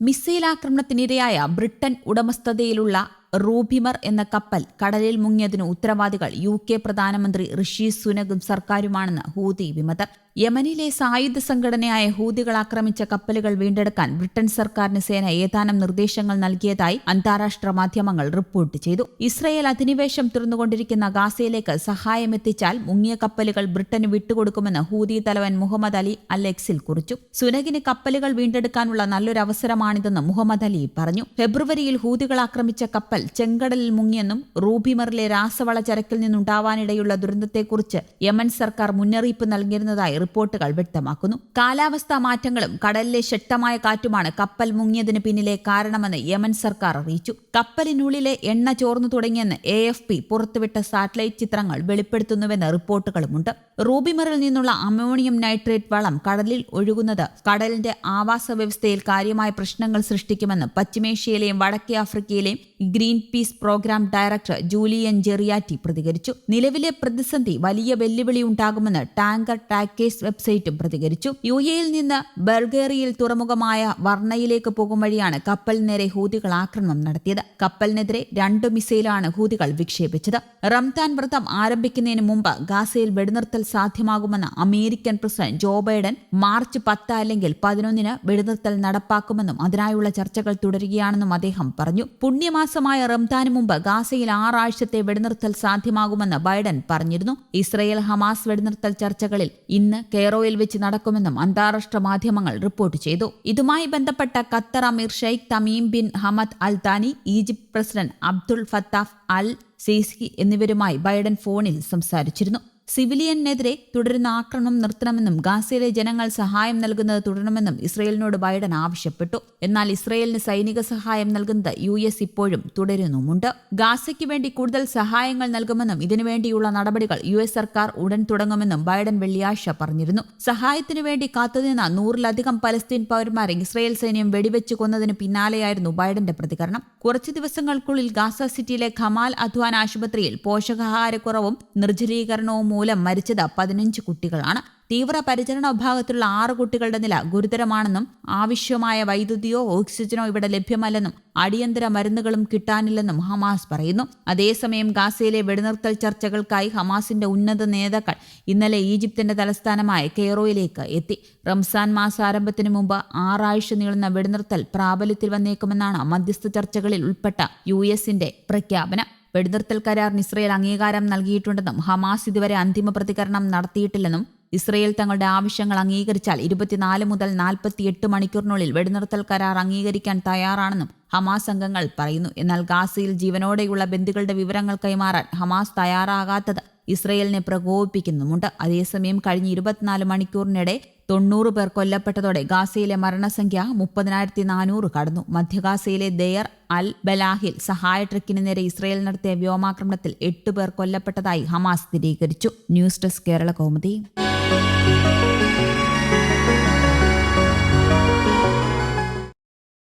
Missile ആക്രമണത്തിനിരയായ Britain ഉടമസ്ഥതയിലുള്ള റൂബിമർ എന്ന കപ്പൽ കടലിൽ മുങ്ങിയതിന് ഉത്തരവാദികൾ യു കെ പ്രധാനമന്ത്രി ഋഷി സുനകും സർക്കാരുമാണെന്ന് ഹൂതി വിമതർ യമനിലെ സായുധ സംഘടനയായ ഹൂതികൾ ആക്രമിച്ച കപ്പലുകൾ വീണ്ടെടുക്കാൻ ബ്രിട്ടൻ സർക്കാരിന് സേന ഏതാനും നിർദ്ദേശങ്ങൾ നൽകിയതായി അന്താരാഷ്ട്ര മാധ്യമങ്ങൾ റിപ്പോർട്ട് ചെയ്തു. ഇസ്രയേൽ അധിനിവേശം തുറന്നുകൊണ്ടിരിക്കുന്ന ഗാസയിലേക്ക് സഹായമെത്തിച്ചാൽ മുങ്ങിയ കപ്പലുകൾ ബ്രിട്ടന് വിട്ടുകൊടുക്കുമെന്ന് ഹൂതി തലവൻ മുഹമ്മദ് അലി അലെക്സിൽ കുറിച്ചു. സുനകിന് കപ്പലുകൾ വീണ്ടെടുക്കാനുള്ള നല്ലൊരു അവസരമാണിതെന്ന് മുഹമ്മദ് അലി പറഞ്ഞു. ഫെബ്രുവരിയിൽ ഹൂതികൾ ആക്രമിച്ച കപ്പൽ ചെങ്കടലിൽ മുങ്ങിയെന്നും റൂബിമറിലെ രാസവള ചരക്കിൽ നിന്നുണ്ടാവാനിടയുള്ള ദുരന്തത്തെക്കുറിച്ച് യമൻ സർക്കാർ മുന്നറിയിപ്പ് നൽകിയിരുന്നതായി റിപ്പോർട്ടുകൾ വ്യക്തമാക്കുന്നു. കാലാവസ്ഥാ മാറ്റങ്ങളും കടലിലെ ശക്തമായ കാറ്റുമാണ് കപ്പൽ മുങ്ങിയതിന് പിന്നിലെ കാരണമെന്ന് യമൻ സർക്കാർ അറിയിച്ചു. കപ്പലിനുള്ളിലെ എണ്ണ ചോർന്നു തുടങ്ങിയെന്ന് എ എഫ് പി പുറത്തുവിട്ട സാറ്റലൈറ്റ് ചിത്രങ്ങൾ വെളിപ്പെടുത്തുന്നുവെന്ന് റിപ്പോർട്ടുകളുമുണ്ട്. റൂബിമറിൽ നിന്നുള്ള അമോണിയം നൈട്രേറ്റ് വളം കടലിൽ ഒഴുകുന്നത് കടലിന്റെ ആവാസ വ്യവസ്ഥയിൽ കാര്യമായ പ്രശ്നങ്ങൾ സൃഷ്ടിക്കുമെന്ന് പശ്ചിമേഷ്യയിലെയും വടക്കേ ആഫ്രിക്കയിലെയും Greenpeace programme director Julien Jreissati പ്രതികരിച്ചു. നിലവിലെ പ്രതിസന്ധി വലിയ വെല്ലുവിളി ഉണ്ടാകുമെന്ന് ടാങ്കർ ടാക്കേഴ്സ് വെബ്സൈറ്റും പ്രതികരിച്ചു. യു എയിൽ നിന്ന് ബൾഗേറിയയിൽ തുറമുഖമായ വർണയിലേക്ക് പോകും വഴിയാണ് കപ്പൽ നേരെ ഹൂതികൾ ആക്രമണം നടത്തിയത്. കപ്പലിനെതിരെ രണ്ട് മിസൈലാണ് ഹൂതികൾ വിക്ഷേപിച്ചത്. റംതാൻ വ്രതം ആരംഭിക്കുന്നതിന് മുമ്പ് ഗാസയിൽ വെടിനിർത്തൽ സാധ്യമാകുമെന്ന് American president Joe Biden March പത്ത് അല്ലെങ്കിൽ പതിനൊന്നിന് വെടിനിർത്തൽ നടപ്പാക്കുമെന്നും അതിനായുള്ള ചർച്ചകൾ തുടരുകയാണെന്നും അദ്ദേഹം പറഞ്ഞു. പുണ്യമാസമായ റംസാന് മുമ്പ് ഗാസയിൽ ആറാഴ്ചത്തെ വെടിനിർത്തൽ സാധ്യമാകുമെന്ന് ബൈഡൻ പറഞ്ഞിരുന്നു. ഇസ്രയേൽ ഹമാസ് വെടിനിർത്തൽ ചർച്ചകളിൽ ഇന്ന് കെയ്റോയിൽ വെച്ച് നടക്കുമെന്നും അന്താരാഷ്ട്ര മാധ്യമങ്ങൾ റിപ്പോർട്ട് ചെയ്തു. ഇതുമായി ബന്ധപ്പെട്ട Qatar Amir Sheikh Tamim bin Hamad al Thani Egypt president Abdul Fattah al Sisi എന്നിവരുമായി ബൈഡൻ ഫോണിൽ സംസാരിച്ചിരുന്നു. സിവിലിയനെതിരെ തുടരുന്ന ആക്രമണം നിർത്തണമെന്നും ഗാസയിലെ ജനങ്ങൾ സഹായം നൽകുന്നത് തുടരണമെന്നും ഇസ്രയേലിനോട് ബൈഡൻ ആവശ്യപ്പെട്ടു. എന്നാൽ ഇസ്രയേലിന് സൈനിക സഹായം നൽകുന്നത് യു എസ് ഇപ്പോഴും തുടരുന്നുമുണ്ട്. ഗാസയ്ക്ക് വേണ്ടി കൂടുതൽ സഹായങ്ങൾ നൽകുമെന്നും ഇതിനുവേണ്ടിയുള്ള നടപടികൾ യു എസ് സർക്കാർ ഉടൻ തുടങ്ങുമെന്നും ബൈഡൻ വെള്ളിയാഴ്ച പറഞ്ഞിരുന്നു. സഹായത്തിനു വേണ്ടി കാത്തുനിന്ന നൂറിലധികം പലസ്തീൻ പൌരന്മാരെ ഇസ്രയേൽ സൈന്യം വെടിവെച്ച് കൊന്നതിന് പിന്നാലെയായിരുന്നു ബൈഡന്റെ പ്രതികരണം. കുറച്ചു ദിവസങ്ങൾക്കുള്ളിൽ ഗാസ സിറ്റിയിലെ ഖമാൽ അധ്വാൻ ആശുപത്രിയിൽ പോഷകാഹാരക്കുറവും നിർജലീകരണവും മൂലം മരിച്ചത് പതിനഞ്ച് കുട്ടികളാണ്. തീവ്ര പരിചരണ വിഭാഗത്തിലുള്ള ആറ് കുട്ടികളുടെ നില ഗുരുതരമാണെന്നും ആവശ്യമായ വൈദ്യുതിയോ ഓക്സിജനോ ഇവിടെ ലഭ്യമല്ലെന്നും അടിയന്തര മരുന്നുകളും കിട്ടാനില്ലെന്നും ഹമാസ് പറയുന്നു. അതേസമയം ഗാസയിലെ വെടിനിർത്തൽ ചർച്ചകൾക്കായി ഹമാസിന്റെ ഉന്നത നേതാക്കൾ ഇന്നലെ ഈജിപ്തിന്റെ തലസ്ഥാനമായ കെയ്റോയിലേക്ക് എത്തി. റംസാൻ മാസാരംഭത്തിന് മുമ്പ് ആറാഴ്ച നീളുന്ന വെടിനിർത്തൽ പ്രാബല്യത്തിൽ വന്നേക്കുമെന്നാണ് മധ്യസ്ഥ ചർച്ചകളിൽ ഉൾപ്പെട്ട യു എസിന്റെ പ്രഖ്യാപനം. വെടിനിർത്തൽ കരാറിന് ഇസ്രയേൽ അംഗീകാരം നൽകിയിട്ടുണ്ടെന്നും ഹമാസ് ഇതുവരെ അന്തിമ പ്രതികരണം നടത്തിയിട്ടില്ലെന്നും ഇസ്രയേൽ തങ്ങളുടെ ആവശ്യങ്ങൾ അംഗീകരിച്ചാൽ ഇരുപത്തിനാല് മുതൽ നാൽപ്പത്തിയെട്ട് മണിക്കൂറിനുള്ളിൽ വെടിനിർത്തൽ കരാർ അംഗീകരിക്കാൻ തയ്യാറാണെന്നും ഹമാസ് അംഗങ്ങൾ പറയുന്നു. എന്നാൽ ഗാസയിൽ ജീവനോടെയുള്ള ബന്ധുക്കളുടെ വിവരങ്ങൾ കൈമാറാൻ ഹമാസ് തയ്യാറാകാത്തത് ഇസ്രയേലിനെ പ്രകോപിപ്പിക്കുന്നുമുണ്ട്. അതേസമയം കഴിഞ്ഞ ഇരുപത്തിനാല് മണിക്കൂറിനിടെ തൊണ്ണൂറ് പേർ കൊല്ലപ്പെട്ടതോടെ ഗാസയിലെ മരണസംഖ്യ മുപ്പതിനായിരത്തി നാനൂറ് കടന്നു. മധ്യഗാസയിലെ ദെയർ അൽ ബലാഹിൽ സഹായ ട്രക്കിന് നേരെ ഇസ്രയേൽ നടത്തിയ വ്യോമാക്രമണത്തിൽ എട്ട് പേർ കൊല്ലപ്പെട്ടതായി ഹമാസ് സ്ഥിരീകരിച്ചു. News desk Kerala Kaumudi.